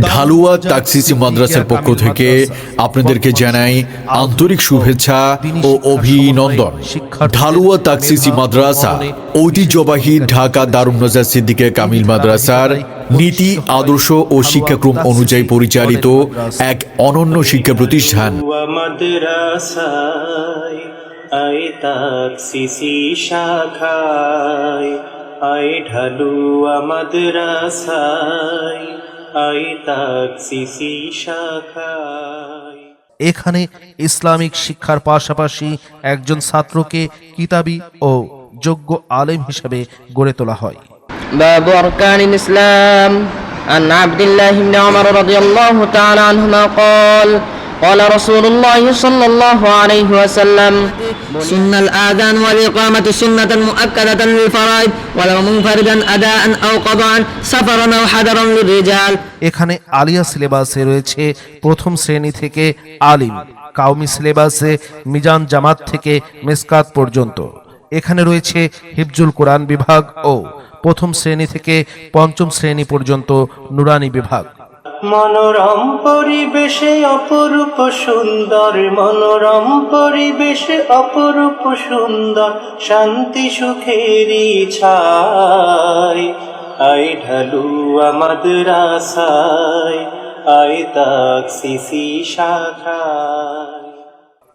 ঢালুয়া তাকসিসি মাদ্রাসার পক্ষ থেকে আপনাদেরকে জানাই আন্তরিক শুভেচ্ছা ও অভিনন্দন। ঢালুয়া তাকসিসি মাদ্রাসা ঐতিহ্যবাহী ঢাকা দারুণ নজার সিদ্দিকে কামিল মাদ্রাসার নীতি আদর্শ ও শিক্ষাক্রম অনুযায়ী পরিচালিত এক অনন্য শিক্ষা প্রতিষ্ঠান। মাদ্রাসায় আই তাক সিসি শাখায় আই ঢালুয়া মাদ্রাসায় আই তাক সিসি শাখায় এখানে ইসলামিক শিক্ষার পাশাপাশি একজন ছাত্রকে কিতাবি ও যোগ্য আলেম হিসেবে গড়ে তোলা হয় باب أركان الإسلام عن عبد الله بن عمر رضي الله تعالى عنهما قال قال رسول الله صلى الله عليه وسلم سن الآذان والإقامة سنة مؤكدة للفرائض ولو منفردا أداء أو قضاء سفرا أو حضرا للرجال এখানে আলিয়া সিলেবাসে রয়েছে প্রথম শ্রেণী থেকে আলিম কাউমি সিলেবাসে মিজান জামাত থেকে মেসকাত পর্যন্ত এখানে রয়েছে হিফজুল কোরআন বিভাগ ও প্রথম শ্রেণী থেকে পঞ্চম শ্রেণী পর্যন্ত নুরানি বিভাগ মনোরম পরিবেশে অপরূপ সুন্দর, মনোরম পরিবেশে অপরূপ সুন্দর, শান্তি সুখেরই ছাই। আই ঢালুয়া মাদ্রাসায় আই তাক সিসি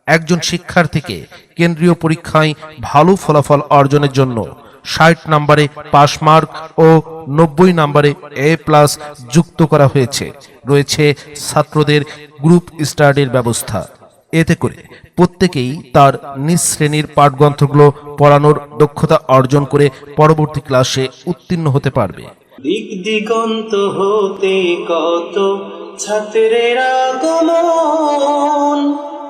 একজন শিক্ষার্থীকে কেন্দ্রীয় পরীক্ষায় ভালো ফলাফল অর্জনের জন্য ষাট নম্বরে পাস মার্ক ও নব্বই নম্বরে এ প্লাস যুক্ত করা হয়েছে। রয়েছে ছাত্রদের গ্রুপ স্টাডির ব্যবস্থা। এতে করে প্রত্যেকেই তার নিজ শ্রেণির পাঠগ্রন্থগুলো পড়ানোর দক্ষতা অর্জন করে পরবর্তী ক্লাসে উত্তীর্ণ হতে পারবে। দিক দিগন্ত হতে কত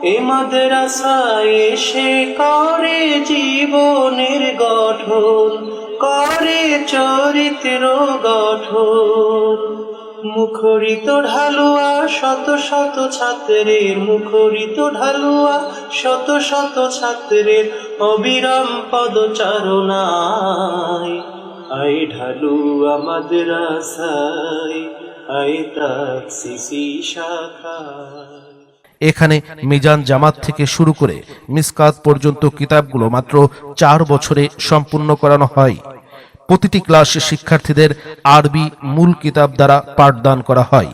এ মাদ্রাসায় এসে করে জীবনের গঠন। করে চরিত্র গঠন। মুখরিত ঢালুয়া, শত শত ছাত্রের মুখরিত ঢালুয়া, শত শত ছাত্রের অবিরাম পদচারণায়। আই ঢালুয়া মাদ্রাসায় আই তাক সিসি শাখায়। এখানে মিজান জামাত থেকে শুরু করে মিসকাত পর্যন্ত কিতাবগুলো মাত্র চার বছরে সম্পূর্ণ করানো হয়। প্রতিটি ক্লাসে শিক্ষার্থীদের আরবি মূল কিতাব দ্বারা পাঠদান করা হয়।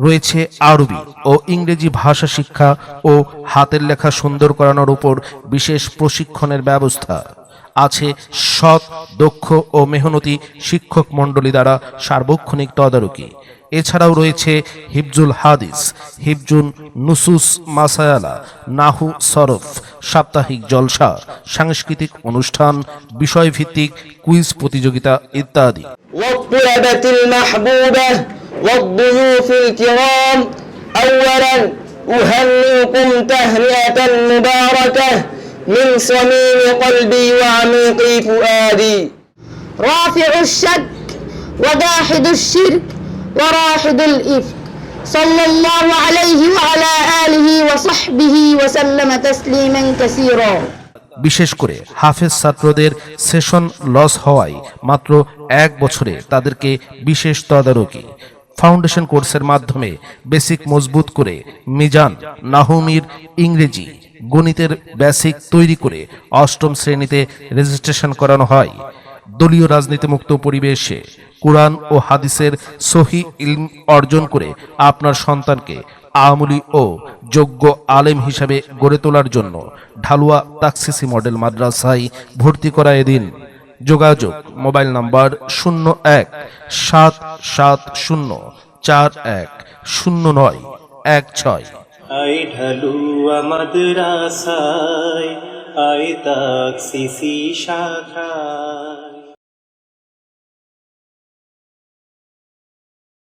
রয়েছে আরবি ও ইংরেজি ভাষা শিক্ষা ও হাতের লেখা সুন্দর করানোর উপর বিশেষ প্রশিক্ষণের ব্যবস্থা। আছে সৎ দক্ষ ও মেহনতি শিক্ষক মণ্ডলী দ্বারা সার্বক্ষণিক তদারকি এছাড়াও রয়েছে হিফজুল হাদিস হিফজুল নুসুস মাসায়ালা নাহু সরফ সাপ্তাহিক জলসা সাংস্কৃতিক অনুষ্ঠান বিষয়ভিত্তিক কুইজ প্রতিযোগিতা ইত্যাদি والطلبة المحبوبة والضيوف الكرام أولا أهنئكم تهنئة مباركة من صميم قلبي وعميق فؤادي رافع الشك وداحد الشرك وراحد الإفك صلى الله عليه وعلى آله وصحبه وسلم تسليما كثيرا বিশেষ করে হাফেজ ছাত্রদের সেশন লস হওয়ায় মাত্র এক বছরে তাদেরকে বিশেষ তদারকি ফাউন্ডেশন কোর্সের মাধ্যমে বেসিক মজবুত করে মিজান নাহুমির ইংরেজি গণিতের বেসিক তৈরি করে অষ্টম শ্রেণীতে রেজিস্ট্রেশন করানো হয়। দলীয় রাজনীতিমুক্ত পরিবেশে কোরআন ও হাদিসের সহি ইলম অর্জন করে আপনার সন্তানকে আমলি ও যোগ্য আলেম হিসাবে গড়ে তোলার জন্য ঢালুয়া তাকসিসি মডেল মাদ্রাসায় ভর্তি করায় দিন। যোগাযোগ মোবাইল নাম্বার শূন্য এক সাত সাত শূন্য চার এক শূন্য নয় এক ছয়। আই ঢালুয়া মাদ্রাসায় আই তাক সিসি শাখায়।